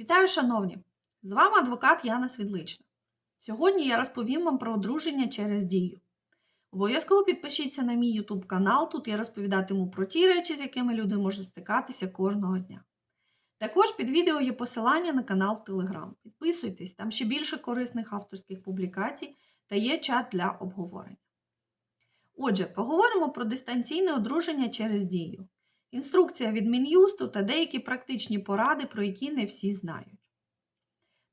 Вітаю, шановні! З вами адвокат Яна Свідлична. Сьогодні я розповім вам про одруження через дію. Обов'язково підпишіться на мій YouTube канал, тут я розповідатиму про ті речі, з якими люди можуть стикатися кожного дня. Також під відео є посилання на канал Telegram. Підписуйтесь, там ще більше корисних авторських публікацій та є чат для обговорення. Отже, поговоримо про дистанційне одруження через дію. Інструкція від Мін'юсту та деякі практичні поради, про які не всі знають.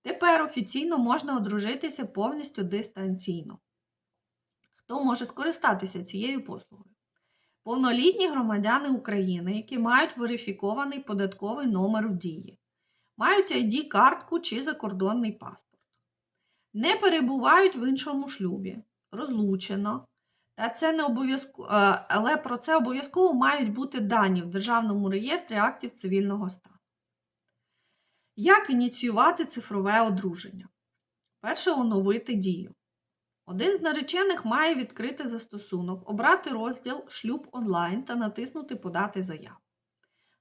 Тепер офіційно можна одружитися повністю дистанційно. Хто може скористатися цією послугою? Повнолітні громадяни України, які мають верифікований податковий номер в дії, мають ID-картку чи закордонний паспорт, не перебувають в іншому шлюбі, розлучено. Та це не обов'язково, але про це обов'язково мають бути дані в Державному реєстрі актів цивільного стану. Як ініціювати цифрове одруження? Перше оновити дію. Один з наречених має відкрити застосунок, обрати розділ Шлюб онлайн та натиснути Подати заяву.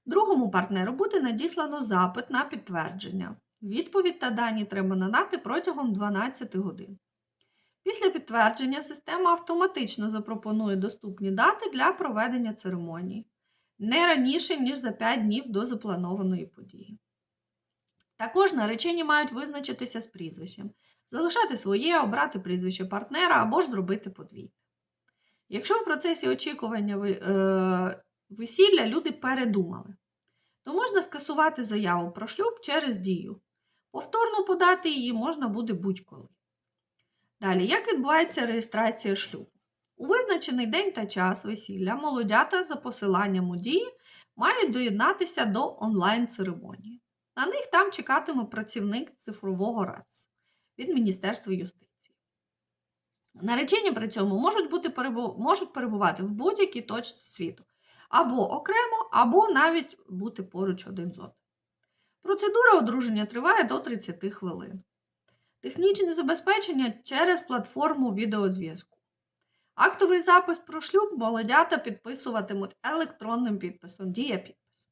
Другому партнеру буде надіслано запит на підтвердження. Відповідь та дані треба надати протягом 12 годин. Після підтвердження система автоматично запропонує доступні дати для проведення церемонії не раніше, ніж за 5 днів до запланованої події. Також наречені мають визначитися з прізвищем, залишати своє, обрати прізвище партнера або ж зробити подвійне. Якщо в процесі очікування е, весілля люди передумали, то можна скасувати заяву про шлюб через дію. Повторно подати її можна буде будь-коли. Далі, як відбувається реєстрація шлюбу? У визначений день та час весілля молодята за посиланням у дії мають доєднатися до онлайн-церемонії. На них там чекатиме працівник цифрового РАЦ від Міністерства юстиції. Наречені при цьому можуть, бути, можуть перебувати в будь-якій точці світу, або окремо, або навіть бути поруч один з одним. Процедура одруження триває до 30 хвилин. Технічне забезпечення через платформу відеозв'язку. Актовий запис про шлюб молодята підписуватимуть електронним підписом Дія підпис.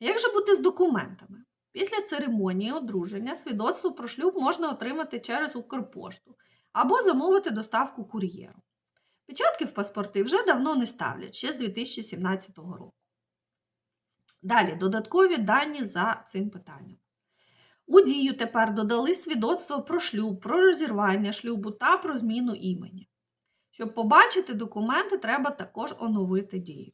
Як же бути з документами? Після церемонії одруження свідоцтво про шлюб можна отримати через Укрпошту або замовити доставку кур'єру. Печатки в паспорти вже давно не ставлять, ще з 2017 року. Далі додаткові дані за цим питанням. У дію тепер додали свідоцтво про шлюб, про розірвання шлюбу та про зміну імені. Щоб побачити документи, треба також оновити дію.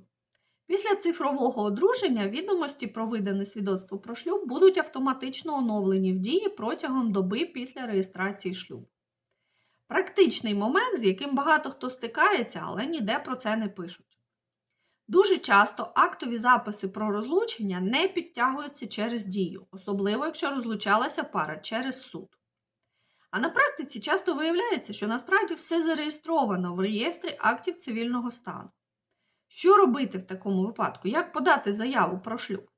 Після цифрового одруження відомості про видане свідоцтво про шлюб будуть автоматично оновлені в дії протягом доби після реєстрації шлюбу. Практичний момент, з яким багато хто стикається, але ніде про це не пишуть. Дуже часто актові записи про розлучення не підтягуються через дію, особливо якщо розлучалася пара через суд. А на практиці часто виявляється, що насправді все зареєстровано в реєстрі актів цивільного стану. Що робити в такому випадку? Як подати заяву про шлюб?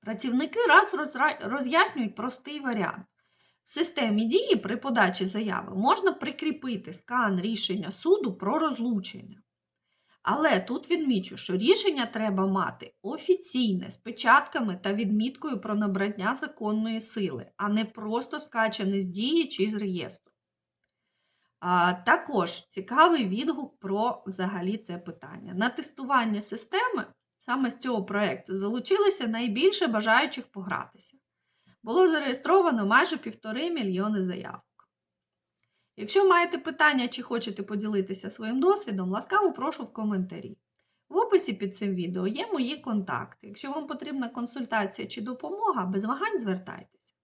Працівники РАЦ роз'яснюють простий варіант. В системі дії при подачі заяви можна прикріпити скан рішення суду про розлучення. Але тут відмічу, що рішення треба мати офіційне з печатками та відміткою про набрання законної сили, а не просто скачане з дії чи з реєстру. А, Також цікавий відгук про взагалі це питання. На тестування системи саме з цього проєкту залучилися найбільше бажаючих погратися. Було зареєстровано майже півтори мільйони заяв. Якщо маєте питання чи хочете поділитися своїм досвідом, ласкаво прошу в коментарі. В описі під цим відео є мої контакти. Якщо вам потрібна консультація чи допомога, без вагань звертайтеся.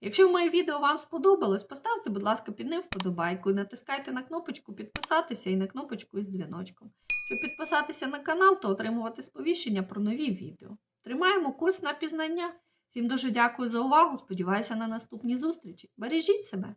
Якщо моє відео вам сподобалось, поставте, будь ласка, під ним вподобайку і натискайте на кнопочку підписатися і на кнопочку із дзвіночком. Щоб підписатися на канал та отримувати сповіщення про нові відео. Тримаємо курс на пізнання. Всім дуже дякую за увагу. Сподіваюся на наступні зустрічі. Бережіть себе!